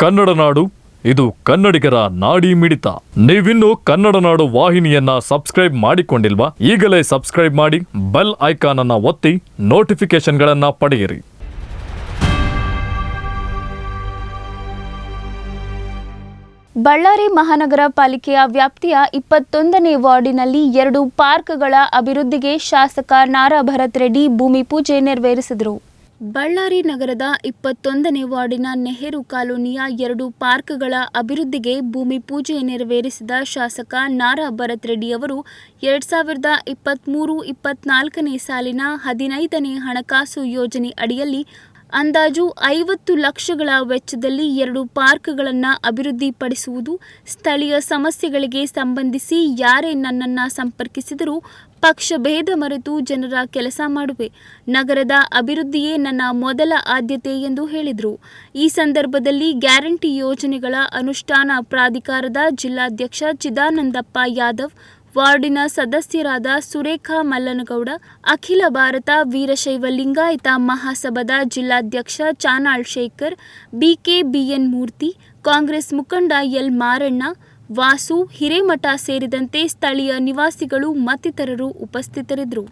ಕನ್ನಡ ನಾಡು, ಇದು ಕನ್ನಡಿಗರ ನಾಡಿ ಮಿಡಿತ. ನೀವಿನ್ನು ಕನ್ನಡ ನಾಡು ವಾಹಿನಿಯನ್ನ ಸಬ್ಸ್ಕ್ರೈಬ್ ಮಾಡಿಕೊಂಡಿಲ್ವಾ? ಈಗಲೇ ಸಬ್ಸ್ಕ್ರೈಬ್ ಮಾಡಿ, ಬೆಲ್ ಐಕಾನ್ ಅನ್ನ ಒತ್ತಿ ನೋಟಿಫಿಕೇಶನ್ಗಳನ್ನ ಪಡೆಯಿರಿ. ಬಳ್ಳಾರಿ ಮಹಾನಗರ ಪಾಲಿಕೆಯ ವ್ಯಾಪ್ತಿಯ ಇಪ್ಪತ್ತೊಂದನೇ ವಾರ್ಡಿನಲ್ಲಿ ಎರಡು ಪಾರ್ಕ್ಗಳ ಅಭಿವೃದ್ಧಿಗೆ ಶಾಸಕ ನಾರಾ ಭರತ್ ರೆಡ್ಡಿ ಭೂಮಿ ಪೂಜೆ ನೆರವೇರಿಸಿದರು. ಬಳ್ಳಾರಿ ನಗರದ ಇಪ್ಪತ್ತೊಂದನೇ ವಾರ್ಡಿನ ನೆಹರು ಕಾಲೋನಿಯ ಎರಡು ಪಾರ್ಕ್ಗಳ ಅಭಿವೃದ್ಧಿಗೆ ಭೂಮಿ ಪೂಜೆ ನೆರವೇರಿಸಿದ ಶಾಸಕ ನಾರಾ ಭರತ್ ರೆಡ್ಡಿ ಅವರು ಎರಡ್ ಸಾವಿರದ ಇಪ್ಪತ್ತ್ಮೂರು ಇಪ್ಪತ್ನಾಲ್ಕನೇ ಸಾಲಿನ ಹದಿನೈದನೇ ಹಣಕಾಸು ಯೋಜನೆ ಅಡಿಯಲ್ಲಿ ಅಂದಾಜು ಐವತ್ತು ಲಕ್ಷಗಳ ವೆಚ್ಚದಲ್ಲಿ ಎರಡು ಪಾರ್ಕ್ಗಳನ್ನು ಅಭಿವೃದ್ಧಿಪಡಿಸುವುದು ಸ್ಥಳೀಯ ಸಮಸ್ಯೆಗಳಿಗೆ ಸಂಬಂಧಿಸಿ ಯಾರೇ ನನ್ನನ್ನು ಸಂಪರ್ಕಿಸಿದರೂ ಪಕ್ಷ ಭೇದ ಮರೆತು ಜನರ ಕೆಲಸ ಮಾಡುವೆ. ನಗರದ ಅಭಿವೃದ್ಧಿಯೇ ನನ್ನ ಮೊದಲ ಆದ್ಯತೆ ಎಂದು ಹೇಳಿದರು. ಈ ಸಂದರ್ಭದಲ್ಲಿ ಗ್ಯಾರಂಟಿ ಯೋಜನೆಗಳ ಅನುಷ್ಠಾನ ಪ್ರಾಧಿಕಾರದ ಜಿಲ್ಲಾಧ್ಯಕ್ಷ ಚಿದಾನಂದಪ್ಪ ಯಾದವ್ ವಾರ್ಡಿನ ಸದಸ್ಯರಾದ ಸುರೇಖಾ ಮಲ್ಲನಗೌಡ, ಅಖಿಲ ಭಾರತ ವೀರಶೈವ ಲಿಂಗಾಯತ ಮಹಾಸಭಾದ ಜಿಲ್ಲಾಧ್ಯಕ್ಷ ಚಾನಾಳ್ ಶೇಖರ್ ಬಿಕೆಬಿಎನ್ ಮೂರ್ತಿ, ಕಾಂಗ್ರೆಸ್ ಮುಖಂಡ ಎಲ್ ಮಾರಣ್ಣ, ವಾಸು ಹಿರೇಮಠ ಸೇರಿದಂತೆ ಸ್ಥಳೀಯ ನಿವಾಸಿಗಳು ಮತ್ತಿತರರು ಉಪಸ್ಥಿತರಿದ್ದರು.